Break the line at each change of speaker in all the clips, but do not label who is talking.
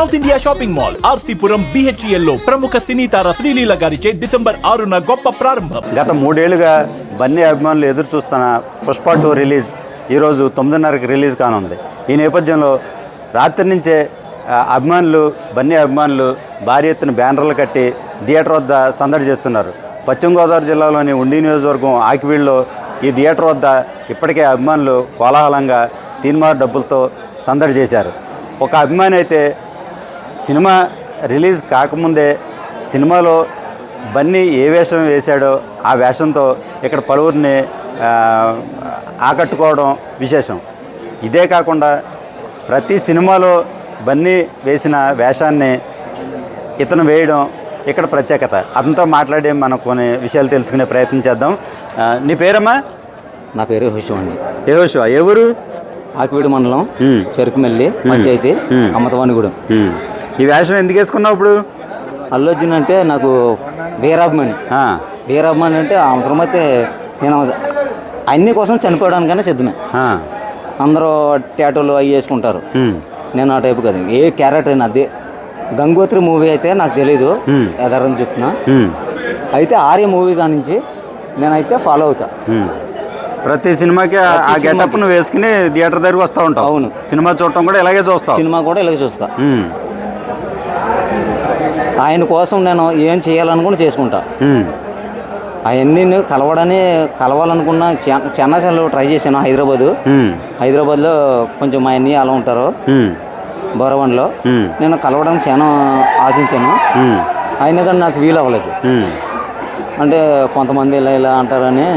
South India shopping mall RC Puram బిహెచ్ఎల్లో ప్రముఖ సినీ తార శ్రీలీల గారిచే డిసెంబర్ ఆరున గొప్ప ప్రారంభం.
గత మూడేళ్ళుగా బన్నీ అభిమానులు ఎదురు చూస్తున్న పుష్ప టూ రిలీజ్ ఈరోజు తొమ్మిదిన్నరకి రిలీజ్ కానుంది. ఈ నేపథ్యంలో రాత్రి నుంచే అభిమానులు బన్నీ అభిమానులు భారీ ఎత్తున బ్యానర్లు కట్టి థియేటర్ వద్ద సందడి చేస్తున్నారు. పశ్చిమ గోదావరి జిల్లాలోని ఉండి నియోజకవర్గం ఆకివీడులో ఈ థియేటర్ వద్ద ఇప్పటికే అభిమానులు కోలాహలంగా తీన్మార్ డబ్బులతో సందడి చేశారు. ఒక అభిమాని అయితే సినిమా రిలీజ్ కాకముందే సినిమాలో బన్నీ ఏ వేషం వేశాడో ఆ వేషంతో ఇక్కడ పలువురిని ఆకట్టుకోవడం విశేషం. ఇదే కాకుండా ప్రతి సినిమాలో బన్నీ వేసిన వేషాన్ని ఇతను వేయడం ఇక్కడ ప్రత్యేకత. అతనితో మాట్లాడి మనం కొన్ని విషయాలు తెలుసుకునే ప్రయత్నం చేద్దాం. నీ పేరమ్మా?
నా పేరు హుషం అండి.
ఏ ఏ ఊరు?
ఆకివీడు మండలం. చెరుకుమెల్లి పంచాయతీ
మ్మ్. ఈ వేషం ఎందుకు వేసుకున్నావు ఇప్పుడు?
అల్లు అర్జున్ అంటే నాకు వీరాభిమాని వీరాభిమాని అంటే అవసరం అయితే నేను అన్ని కోసం చనిపోవడానికైనా సిద్ధమే. అందరూ టాటోలు అవి వేసుకుంటారు. నేను ఆ టైపు కాదు. ఏ క్యారెక్టర్ అయినా అదే. గంగోత్రి మూవీ అయితే నాకు తెలీదు. యథార్థం చెప్తున్నా. అయితే ఆర్య మూవీ కాడి నుంచి నేనైతే ఫాలో అవుతా.
ప్రతి సినిమాకి ఆ- గెటప్. నువ్వు వేసుకుని థియేటర్ దగ్గరికి వస్తూ ఉంటావు.
అవును.
సినిమా చూడటం కూడా ఇలాగే చూస్తావు.
సినిమా కూడా ఇలాగ చూస్తా. ఆయన కోసం నేను ఏం చేయాలనుకుని చేసుకుంటా. అవన్నీ నేను కలవడని కలవాలనుకున్న చెన్నైలో ట్రై చేశాను హైదరాబాదు. హైదరాబాద్లో కొంచెం మా అన్నీ అలా ఉంటారు. బోరవన్లో. నేను కలవడానికి చాలా ఆశించాను. అయినా కానీ నాకు వీలు అవ్వలేదు. అంటే కొంతమంది ఇలా ఇలా అంటారని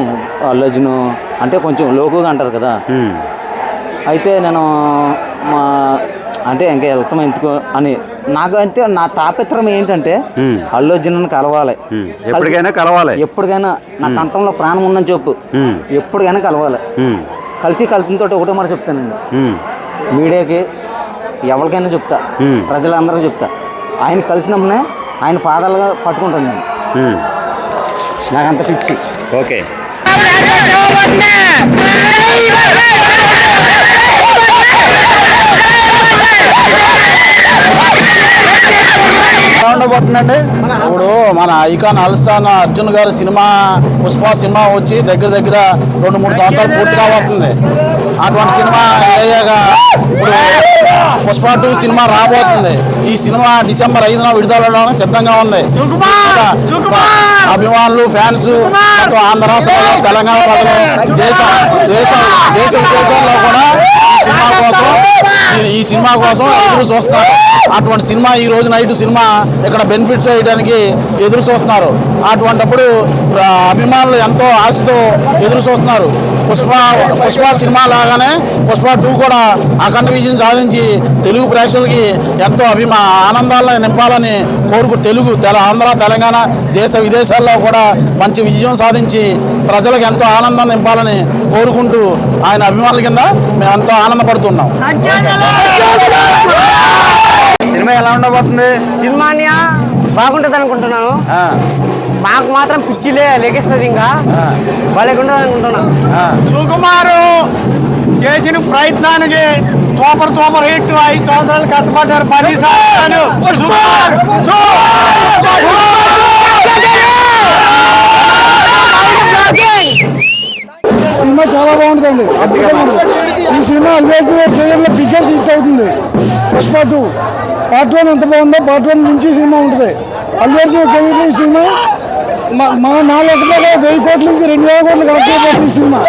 అల్లు అర్జున్ అంటే కొంచెం లోకుగా అంటారు కదా. అయితే నేను మా అంటే ఇంకా వెళ్తాం ఎందుకు అని నాకు అయితే నా తాపిత్రం ఏంటంటే. అల్లు అర్జున్ కలవాలి.
ఎప్పటికైనా కలవాలి.
ఎప్పటికైనా నా కంఠంలో ప్రాణం ఉందని చెప్పు. ఎప్పటికైనా కలవాలి. కలిసి కలుపుతో ఒకటే మాట చెప్తానండి మీడియాకి ఎవరికైనా చెప్తా.
మ్మ్.
ప్రజలందరికీ చెప్తా. ఆయన కలిసినప్పుడే ఆయన పాదాలుగా పట్టుకుంటాను నేను. నాకు అంత పిచ్చి.
ఓకే. ఉండబోతుందండి
ఇప్పుడు మన ఐకాన్ అల్స్టాన్ అర్జున్ గారి సినిమా పుష్ప సినిమా వచ్చి దగ్గర దగ్గర రెండు మూడు సంవత్సరాలు పూర్తిగా వస్తుంది. అటువంటి సినిమా అయ్యాగా ఇప్పుడు పుష్ప టూ సినిమా రాబోతుంది. ఈ సినిమా డిసెంబర్ ఐదున విడుదల సిద్ధంగా ఉంది. అభిమానులు ఫ్యాన్స్ ఆంధ్ర రాష్ట్రంలో తెలంగాణ ప్రజలు దేశ దేశ దేశ విదేశాల్లో కూడా ఈ సినిమా కోసం ఈ- సినిమా కోసం ఎదురు చూస్తారు అటువంటి సినిమా ఈ రోజు నైట్ సినిమా ఇక్కడ బెనిఫిట్స్ చేయడానికి ఎదురు చూస్తున్నారు. అటువంటప్పుడు అభిమానులు ఎంతో ఆశతో ఎదురు చూస్తున్నారు. పుష్ప పుష్ప సినిమా లాగానే పుష్ప టూ కూడా అఖండ విజయం సాధించి తెలుగు ప్రేక్షకులకి ఎంతో అభిమా ఆనందాలను నింపాలని కోరుకు తెలుగు తెల ఆంధ్ర తెలంగాణ దేశ విదేశాల్లో కూడా మంచి విజయం సాధించి ప్రజలకు ఎంతో ఆనందం నింపాలని కోరుకుంటూ ఆయన అభిమానుల కింద మేము ఎంతో ఆనందపడుతున్నాం
సినిమా ఎలా ఉండబోతుంది?
సినిమాని బాగుంటుంది అనుకుంటున్నాను.
ఆ,
మాకు మాత్రం పిచ్చిలే లెగిస్తుంది ఇంకా. బాగుంటుంది అనుకుంటున్నాను.
ఆ,
సుకుమారు చేసిన ప్రయత్నానికి సూపర్ సూపర్ హిట్ ఐదు సంవత్సరాలు కష్టపడ్డారు పది
సినిమా చాలా బాగుంటుందండి. అద్భుతంగా ఈ సినిమా అల్వేకు థియేటర్లో బిగ్గెస్ట్ హిట్ అవుతుంది. పుష్ప టూ పార్ట్ వన్ ఎంత బాగుందో పార్ట్ వన్ నుంచి సినిమా ఉంటుంది. అల్వేకు కెరీర్ సినిమా. మా మా నా లెక్కలో వెయ్యి కోట్ల నుంచి రెండు వేల కోట్లు కాకపోతే సినిమా.